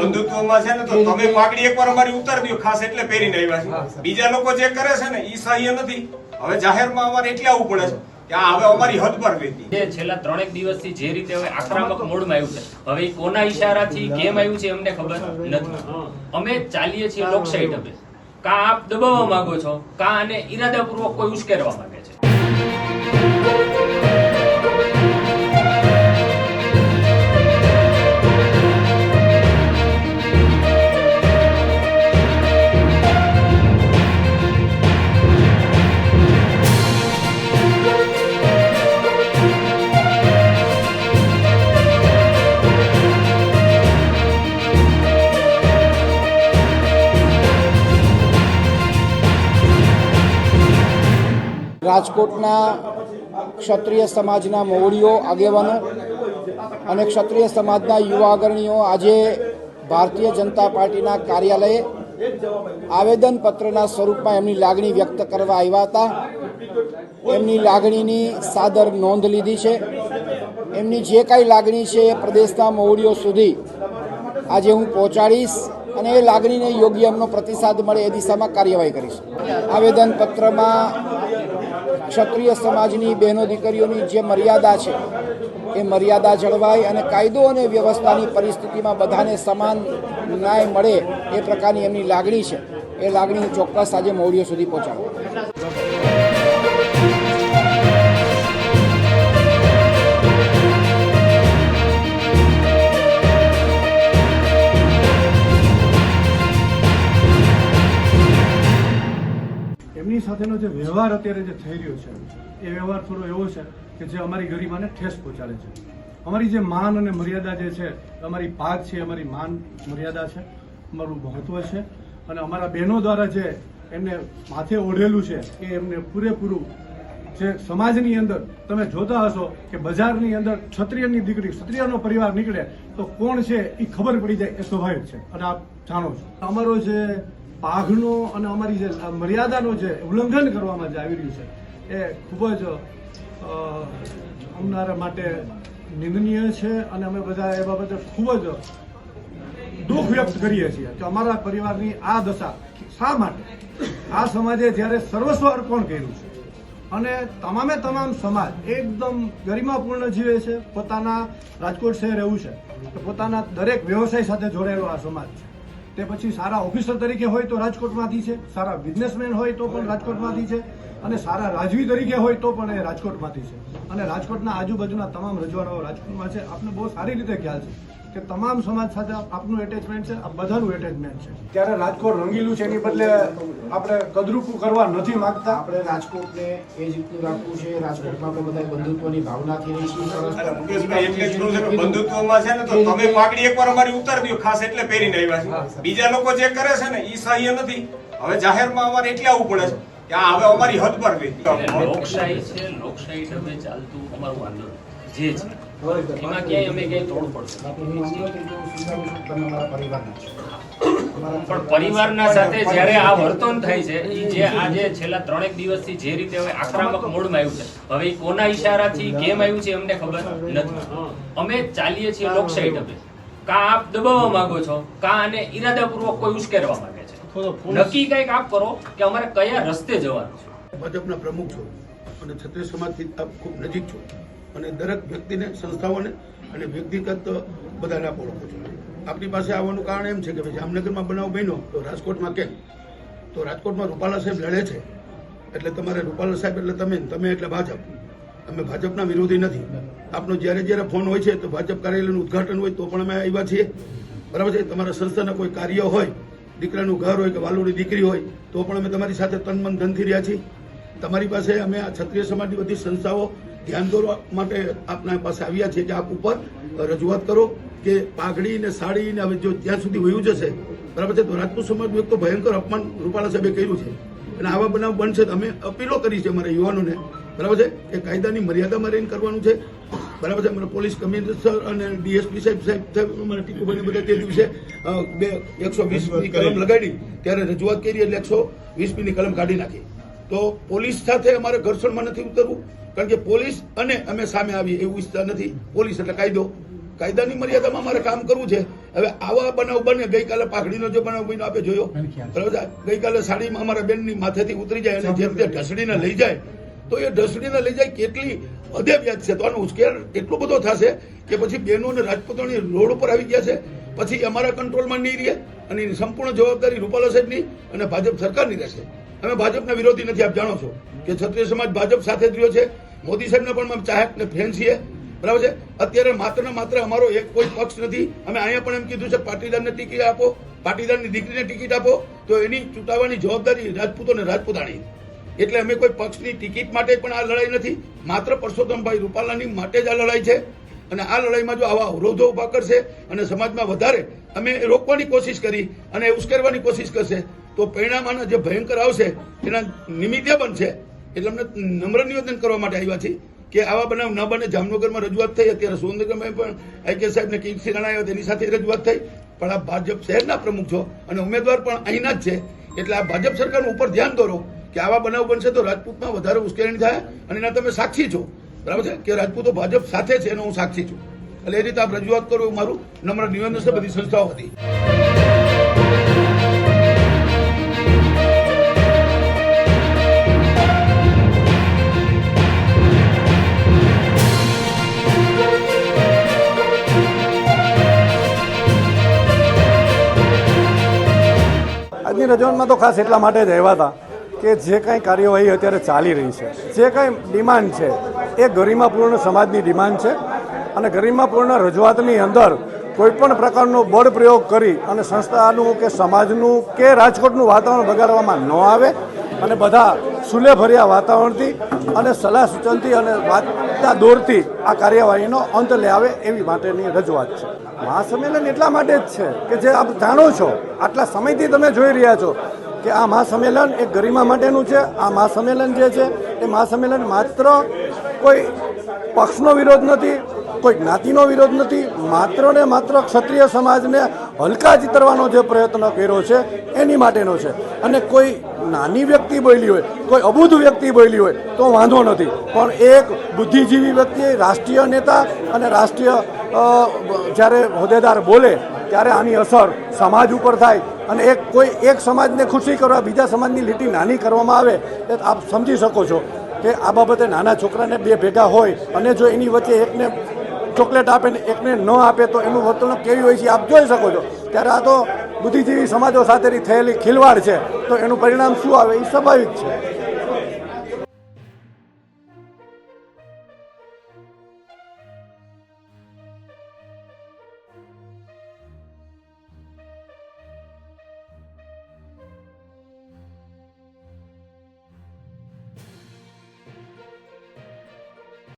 બંધુત્વમાં છે ને તો તમે પાઘડી એકવાર અમારી ઉતારી દો ખાસ એટલે પહેરીને આવ્યા છે. બીજા લોકો જે કરે છે ને એ સહ્ય નથી. હવે જાહેરમાં અમારે એટલે આવવું પડે છે કે હવે અમારી હદ પર વીતી છેલ્લા ત્રણેક દિવસથી જે રીતે હવે આક્રમક મોડમાં આવ્યું છે હવે કોના ઈશારાથી કેમ આવ્યું છે અમને ખબર નથી. અમે ચાલીએ છીએ લોકશાહી ઢબે. કા આપ દબાવવા માંગો છો? કા આને ઈરાદાપૂર્વક કોઈ ઉશ્કેરવા માંગે? રાજકોટના ક્ષત્રિય સમાજના મોવડીઓ, આગેવાનો અને ક્ષત્રિય સમાજના યુવા અગ્રણીઓ, આજે ભારતીય જનતા પાર્ટીના કાર્યાલયે આવેદનપત્રના સ્વરૂપમાં એમની લાગણી વ્યક્ત કરવા આવ્યા હતા. એમની લાગણીની સાદર નોંધ લીધી છે. એમની જે કાંઈ લાગણી છે એ પ્રદેશના મોવડીઓ સુધી આજે હું પહોંચાડીશ અને એ લાગણીને યોગ્ય એમનો પ્રતિસાદ મળે એ દિશામાં કાર્યવાહી કરીશ. આવેદનપત્રમાં ક્ષત્રિય સમાજની બહેનો દીકરીઓની જે મર્યાદા છે, એ મર્યાદા જળવાય અને કાયદો અને વ્યવસ્થાની પરિસ્થિતિમાં બધાને સમાન ન્યાય મળે એ પ્રકારની એમની લાગણી છે. એ લાગણી ચોક્કસ આજે મોવડીઓ સુધી પહોંચાડું. એમની સાથેનો જે વ્યવહાર અત્યારે જે થઈ રહ્યો છે, એ વ્યવહાર થોડો એવો છે કે જે અમારી ગરિમાને ઠેસ પહોંચાડે છે. અમારી જે માન અને મર્યાદા જે છે, અમારી પાક છે, અમારી માન મર્યાદા છે, અમારું મહત્વ છે અને અમારા બહેનો દ્વારા જે એમને માથે ઓઢેલું છે, એ એમને પૂરેપૂરું જે સમાજની અંદર તમે જોતા હશો કે બજારની અંદર ક્ષત્રિયની દીકરી, ક્ષત્રિયનો પરિવાર નીકળે તો કોણ છે એ ખબર પડી જાય એ સ્વાભાવિક છે. અને આપ જાણો છો. અમારો જે પાઘનો અને અમારી જે મર્યાદાનો જે ઉલ્લંઘન કરવામાં જે આવી રહ્યું છે એ ખૂબ જ અ, અમારા માટે નિંદનીય છે અને અમે બધા એ બાબતે ખૂબ જ દુઃખ વ્યક્ત કરીએ છીએ કે અમારા પરિવારની આ દશા શા માટે? આ સમાજે જ્યારે સર્વસ્વ અર્પણ કર્યું છે અને તમામે તમામ સમાજ એકદમ ગરિમાપૂર્ણ જીવે છે પોતાના રાજકોટ શહેર એવું છે કે પોતાના દરેક વ્યવસાય સાથે જોડાયેલો આ સમાજ છે. તે પછી સારા ઓફિસર તરીકે હોય તો રાજકોટમાંથી છે, સારા બિઝનેસમેન હોય તો પણ રાજકોટમાંથી છે, અને સારા રાજવી તરીકે હોય તો પણ એ રાજકોટમાંથી છે. અને રાજકોટના આજુબાજુના તમામ રજવાડાઓ રાજકોટમાં છે. આપને બહુ સારી રીતે ખ્યાલ છે. કે તમામ સમાજ સાથે આપનું એટેચમેન્ટ છે આ બધાનું એટેચમેન્ટ છે. ત્યારે રાજકોટ રંગીલું છે એની બદલે આપણે કદરૂપું કરવા નથી માંગતા. આપણે રાજકોટને એ જ રીતનું રાખવું છે રાજકોટમાં આપણે બધા બંધુત્વની ભાવનાથી રહીશું બંધુત્વમાં છે ને તો તમે પાઘડી એકવાર અમારી ઉતાર દો ખાસ એટલે પહેરીને આવ્યા છે. બીજા લોકો જે કરે છે ને એ સહ્ય નથી. હવે જાહેરમાં અમારે એટલે આવવું પડે છે કે હવે અમારી હદ પર વીતી લોકશાહી છે લોકશાહી ઢબે ચાલતું અમારું આંદોલન. જે છે. એમાં ક્યાંય અમે ક્યાંય તોડ પડશે. પણ પરિવારના સાથે જ્યારે આ વર્તન થાય છે ઈ જે આજે છેલ્લા ત્રણેક દિવસથી જે રીતે હવે આક્રમક મોડમાં આવ્યું છે હવે કોના ઈશારાથી કેમ આવ્યું છે અમને ખબર નથી. અમે ચાલીએ છીએ લોકશાહી ઢબે કા આપ દબાવવા માંગો છો કા આને ઈરાદાપૂર્વક કોઈ ઉશ્કેરવા માંગે છે. નક્કી કંઈક આપ કરો કે અમારે કયા રસ્તે જવાનું છે. ભાજપના પ્રમુખ છો અને ક્ષત્રિય સમાજથી આપ ખૂબ નજીક છો. અને દરેક વ્યક્તિને, સંસ્થાઓને અને વ્યક્તિગત બધાને આપ ઓળખો છો. આપણી પાસે આવવાનું કારણ એમ છે કે ભાઈ જામનગરમાં બનાવ બન્યો તો રાજકોટમાં કેમ? તો રાજકોટમાં રૂપાલા સાહેબ લડે છે. એટલે તમારે રૂપાલા સાહેબ, એટલે તમે તમે એટલે ભાજપ. અમે ભાજપના વિરોધી નથી. આપનો જ્યારે જ્યારે ફોન હોય છે તો ભાજપ કાર્યાલયનું ઉદઘાટન હોય તો પણ અમે આવ્યા છીએ. બરાબર છે? તમારા સંસ્થાના કોઈ કાર્ય હોય, દીકરાનું ઘર હોય કે વાલુડી દીકરી હોય, તો પણ અમે તમારી સાથે તન મન ધનથી રહ્યા છીએ. તમારી પાસે અમે આ ક્ષત્રિય સમાજની બધી સંસ્થાઓ ધ્યાન દોરવા માટે આપના પાસે આવ્યા છે કે આપ ઉપર રજૂઆત કરો કે પાઘડી ને સાડી ને હવે જો જ્યાં સુધી વયું જશે બરાબર છે તો રાજપૂત સમાજનું એક તો ભયંકર અપમાન રૂપાલા સાહેબે કર્યું છે. અને આવા બનાવ બનશે તો અમે અપીલો કરી છે અમારા યુવાનોને. બરાબર છે કે કાયદાની મર્યાદામાં રહીને કરવાનું છે. બરાબર છે અમારા પોલીસ કમિશનર અને ડીએસપી સાહેબ સાહેબ સાહેબ અમારા બધા તે દિવસે બે એકસો વીસની કલમ લગાડી ત્યારે રજૂઆત કરી એટલે એકસો વીસની કલમ કાઢી નાખી. તો પોલીસ સાથે અમારે ઘર્ષણમાં નથી ઉતરવું. કારણ કે પોલીસ અને અમે સામે આવીએ એવું ઈચ્છતા નથી. પોલીસ એટલે કાયદો. કાયદાની મર્યાદામાં અમારે કામ કરવું છે. હવે આવા બનાવ બને ગઈકાલે પાઘડીનો જે બનાવ બન્યો આપે જોયો. બરાબર ગઈકાલે સાડીમાં અમારા બેનની માથેથી ઉતરી જાય અને જે રીતે ઢસડીને લઈ જાય તો એ ઢસડીને લઈ જાય કેટલી હદે વ્યાજ છે. તો આનો ઉશ્કેર એટલો બધો થશે કે પછી બહેનો અને રાજપૂતોની રોડ ઉપર આવી ગયા છે. પછી અમારા કંટ્રોલમાં નહીં રહે અને એની સંપૂર્ણ જવાબદારી રૂપાલા સાહેબની અને ભાજપ સરકારની રહેશે. અમે ભાજપના વિરોધી નથી. આપ જાણો છો કે ક્ષત્રિય સમાજ ભાજપ સાથે જ રહ્યો છે. મોદી સાહેબને પણ અમે ચાહક ને ફેન છીએ. બરાબર છે? અત્યારે માત્ર ને માત્ર અમારો એક કોઈ પક્ષ નથી. અમે અહીંયા પણ એમ કીધું છે, પાટીદારને ટિકિટ આપો, પાટીદારની દીકરીને ટિકિટ આપો. તો એની ચૂંટાવાની જવાબદારી રાજપૂતો અને રાજપૂતાણી એટલે અમે કોઈ પક્ષની ટિકિટ માટે પણ આ લડાઈ નથી. માત્ર પરસોત્તમભાઈ રૂપાલાની માટે જ આ લડાઈ છે. અને આ લડાઈમાં જો આવા અવરોધો ઊભા કરશે અને સમાજમાં વધારે અમે રોકવાની કોશિશ કરી અને ઉશ્કેરવાની કોશિશ કરશે, તો પરિણામ આના જે ભયંકર આવશે, એના નિમિત્તે બનશે એટલે અમને નમ્ર નિવેદન કરવા માટે આવ્યા છે કે આવા બનાવ ન બને. જામનગરમાં રજૂઆત થઈ, અત્યારે સુરેન્દ્રનગરમાં પણ આઈકે સાહેબને કીર્તિ આવ્યા તેની સાથે રજૂઆત થઈ. પણ આ ભાજપ શહેરના પ્રમુખ છો અને ઉમેદવાર પણ અહીંના જ છે. એટલે આ ભાજપ સરકારનું ઉપર ધ્યાન દોરો કે આવા બનાવ બનશે તો રાજપૂતમાં વધારે ઉશ્કેરણી થાય અને એના તમે સાક્ષી છો. બરાબર છે? કે રાજપૂતો ભાજપ સાથે છે એનો હું સાક્ષી છું. એટલે એ રીતે આપ રજૂઆત કરો મારું નમ્ર નિવેદન છે. બધી સંસ્થાઓ હતી આજની રજવાનમાં તો ખાસ એટલા માટે જ આવ્યા હતા કે જે કાંઈ કાર્યવાહી અત્યારે ચાલી રહી છે, જે કાંઈ ડિમાન્ડ છે, એ ગરિમાપૂર્ણ સમાજની ડિમાન્ડ છે અને ગરિમાપૂર્ણ રજૂઆતની અંદર કોઈપણ પ્રકારનો બળ પ્રયોગ કરી અને સંસ્થાનું કે સમાજનું કે રાજકોટનું વાતાવરણ બગાડવામાં ન આવે અને બધા સુલેભર્યા વાતાવરણથી અને સલાહ સૂચનથી અને વાતના દોરથી આ કાર્યવાહીનો અંત લે આવે એવી માટેની રજૂઆત છે. મહાસંમેલન એટલા માટે જ છે કે જે આપ જાણો છો, આટલા સમયથી તમે જોઈ રહ્યા છો કે આ મહાસંમેલન એક ગરિમા માટેનું છે. આ મહાસંમેલન જે છે, એ મહાસંમેલન માત્ર કોઈ પક્ષનો વિરોધ નથી, કોઈ જ્ઞાતિનો વિરોધ નથી, માત્ર ને માત્ર ક્ષત્રિય સમાજને હલકા ચિતરવાનો જે પ્રયત્ન કર્યો છે, એની માટેનો છે. અને કોઈ નાની વ્યક્તિ બોલી હોય, કોઈ અબુધ વ્યક્તિ બોલી હોય, તો વાંધો નથી. પણ એક બુદ્ધિજીવી વ્યક્તિ રાષ્ટ્રીય નેતા અને રાષ્ટ્રીય જ્યારે હોદ્દેદાર બોલે, ત્યારે આની અસર સમાજ ઉપર થાય. અને એક, કોઈ એક સમાજને ખુશી કરવા, બીજા સમાજની લીટી નાની કરવામાં આવે, એ આપ સમજી શકો છો કે આ બાબતે નાના છોકરાને બે ભેગા હોય અને જો એની વચ્ચે એકને ચોકલેટ આપે ને એકને ન આપે તો એનું વર્તણૂક કેવી હોય છે આપ જોઈ શકો છો. ત્યારે આ તો બુદ્ધિજીવી સમાજો સાથેની થયેલી ખિલવાડ છે. તો એનું પરિણામ શું આવે? એ સ્વાભાવિક છે.